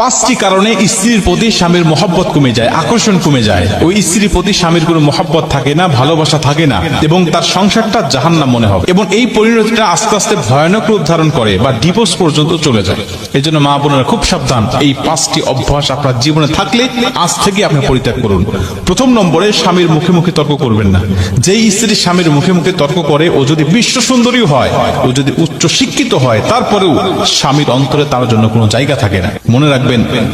পাঁচটি কারণে স্ত্রীর প্রতি স্বামীর মহব্বত কমে যায়, আকর্ষণ কমে যায়। ওই স্ত্রীর প্রতি স্বামীর কোনো মহব্বত থাকে না, ভালোবাসা থাকে না এবং তার সংসারটা জাহান্নাম মনে হবে এবং এই পরিণতিটা আস্তে আস্তে ভয়ানক রূপ ধারণ করে বা ডিভোর্স পর্যন্ত চলে যায়। এই জন্য মা বোনেরা খুব সাবধান, এই পাঁচটি অভ্যাস আপনার জীবনে থাকলে আজ থেকে আপনি পরিত্যাগ করুন। প্রথম নম্বরে, স্বামীর মুখে মুখে তর্ক করবেন না। যেই স্ত্রী স্বামীর মুখে মুখে তর্ক করে, ও যদি বিশ্ব সুন্দরী হয়, ও যদি উচ্চ শিক্ষিত হয়, তারপরেও স্বামীর অন্তরে তার জন্য কোনো জায়গা থাকে না। মনে রাখবেন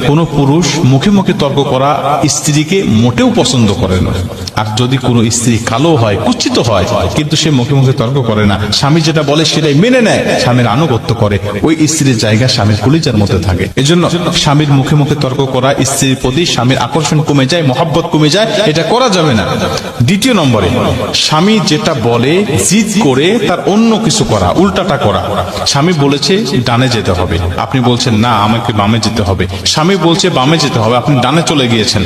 কোন পুরুষ মুখে মুখে তর্ক করা স্ত্রীকে মোটেও পছন্দ করে না। আর যদি কোনো স্ত্রী কালো হয়, কুচ্ছিত হয়, কিন্তু সে মুখে মুখে তর্ক করে না, স্বামী যেটা বলে সেটাই মেনে নেয়, স্বামীর আনুগত্য করে। ওই স্ত্রীর জায়গা স্বামীর কলিজার মধ্যে থাকে। এজন্য স্বামীর মুখে মুখে তর্ক করা, স্ত্রীর প্রতি স্বামীর আকর্ষণ কমে যায়, মহাব্বত কমে যায়, এটা করা যাবে না। দ্বিতীয় নম্বরে, স্বামী যেটা বলে, জিদ করে, তার অন্য কিছু করা, উল্টাটা করা। স্বামী বলেছে, ডানে যেতে হবে। আপনি বলছেন, না, আমাকে বামে যেতে হবে। স্বামী বলছে, বামে যেতে হবে, আপনি ডানে চলে গিয়েছেন।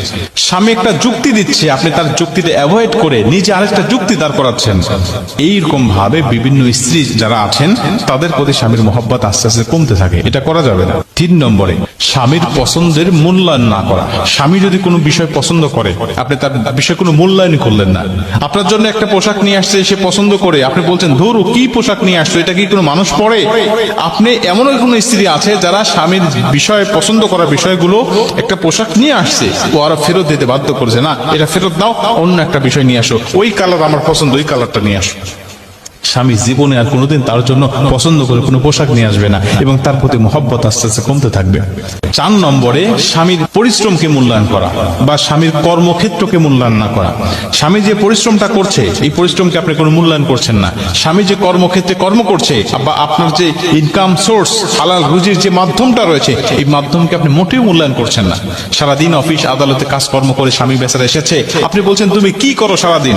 স্বামী একটা যুক্তি দিচ্ছে, আপনি তার যুক্তিতে অ্যাভয়েড করে নিজে আরেকটা যুক্তি দাঁড় করাচ্ছেন। এইরকম ভাবে বিভিন্ন স্ত্রী যারা আছেন, তাদের প্রতি স্বামীর মহব্বত আস্তে আস্তে কমতে থাকে। এটা করা যাবে না। তিন নম্বরে, স্বামীর পছন্দের মূল্যায়ন না করা। স্বামী যদি কোনো বিষয় পছন্দ করে, আপনি তার বিষয়ে কোনো মূল্যায়ন করলেন না। আপনার জন্য একটা পোশাক নিয়ে আসছে, সে পছন্দ করে। আপনি বলছেন, ধরু কি পোশাক নিয়ে আসছো এটা কি কোনো মানুষ পরে? আপনি এমনও কোনো স্ত্রী আছে যারা স্বামীর বিষয় পছন্দ করা বিষয়গুলো একটা পোশাক নিয়ে আসছে। ও আর ফেরত দিতে বাধ্য করছে, না, এটা ফেরত দাও, অন্য একটা বিষয় নিয়ে আসো। ওই কালার আমার পছন্দ, ওই কালারটা নিয়ে আসো। স্বামী জীবনে আর কোনোদিন তার জন্য পছন্দ করে কোনো পোশাক নিয়ে আসবে না এবং তার প্রতি মহব্বত আস্তে আস্তে কমতে থাকবে। চার নম্বরে, স্বামীর পরিশ্রমকে মূল্যায়ন করা বা স্বামীর কর্মক্ষেত্রকে মূল্যায়ন না করা। স্বামী যে পরিশ্রমটা করছে, এই পরিশ্রমকে আপনি কোনো মূল্যায়ন করছেন না। স্বামী যে কর্মক্ষেত্রে কর্ম করছে বা আপনার যে ইনকাম সোর্স হালাল রুজির যে মাধ্যমটা রয়েছে, এই মাধ্যমকে আপনি মোটেও মূল্যায়ন করছেন না। সারাদিন অফিস, আদালতে কাজকর্ম করে স্বামী বেচারা এসেছে। আপনি বলছেন, তুমি কি করো সারাদিন?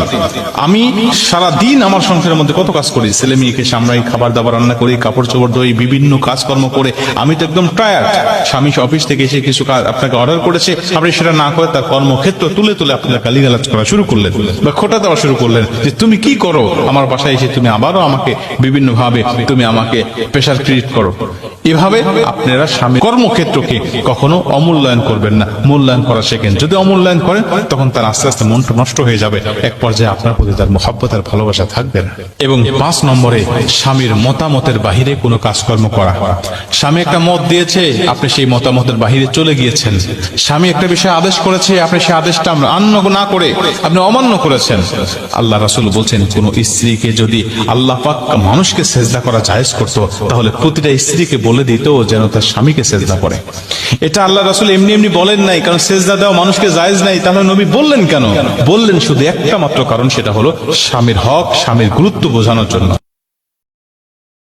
আমি সারাদিন আমার সংসারের মধ্যে কত কাজ করি, ছেলে মেয়েকে সামলাই খাবার দাবার রান্না করি কাপড় চোপড় ধরি বিভিন্ন কাজকর্ম করে। আমি তো একদম টায়ার্ড স্বামী অফিস থেকে এসে কিছু কাজ আপনাকে অর্ডার করেছে, আপনি সেটা না করে তার কর্মক্ষেত্র তুলে তুলে আপনার গালিগালাজ করা শুরু করলেন বা খোটা দেওয়া শুরু করলেন যে তুমি কি করো? আমার বাসায় এসে তুমি আবারও আমাকে বিভিন্ন ভাবে তুমি আমাকে প্রেশার ক্রিয়েট করো। এভাবে আপনারা স্বামী কর্মক্ষেত্রকে কখনো অমূল্যায়ন করবেন না, মূল্যায়ন করা শেখেন। যদি অমূল্যায়ন করেন, তখন তার আস্তে আস্তে মনটা নষ্ট হয়ে যাবে। এক পর্যায়ে আপনার প্রতি তার মহাব্বত আর ভালোবাসা থাকবে না। এবং পাঁচ নম্বরে স্বামীর মতামতের বাহিরে কোনো কাজকর্ম করা। স্বামী একটা মত দিয়েছে, আপনি সেই মতামতের বাহিরে চলে গিয়েছেন। স্বামী একটা বিষয়ে আদেশ করেছে, আপনি সেই আদেশটা আন্য না করে আপনি অমান্য করেছেন। আল্লাহ রাসুল বলছেন, কোন স্ত্রীকে যদি আল্লাহ পাক মানুষকে সেজদা করা জায়েজ করতো, তাহলে প্রতিটা স্ত্রীকে বলে দিত যেন তার স্বামীকে সেজদা করে। এটা আল্লাহ রাসুল এমনি এমনি বলেন নাই, কারণ সেজদা দেওয়া মানুষকে জায়েজ নাই। তাহলে নবী বললেন কেন? বললেন শুধু একটা মাত্র কারণ, সেটা হলো স্বামীর হক, স্বামীর গুরুত্ব বোঝানোর জন্য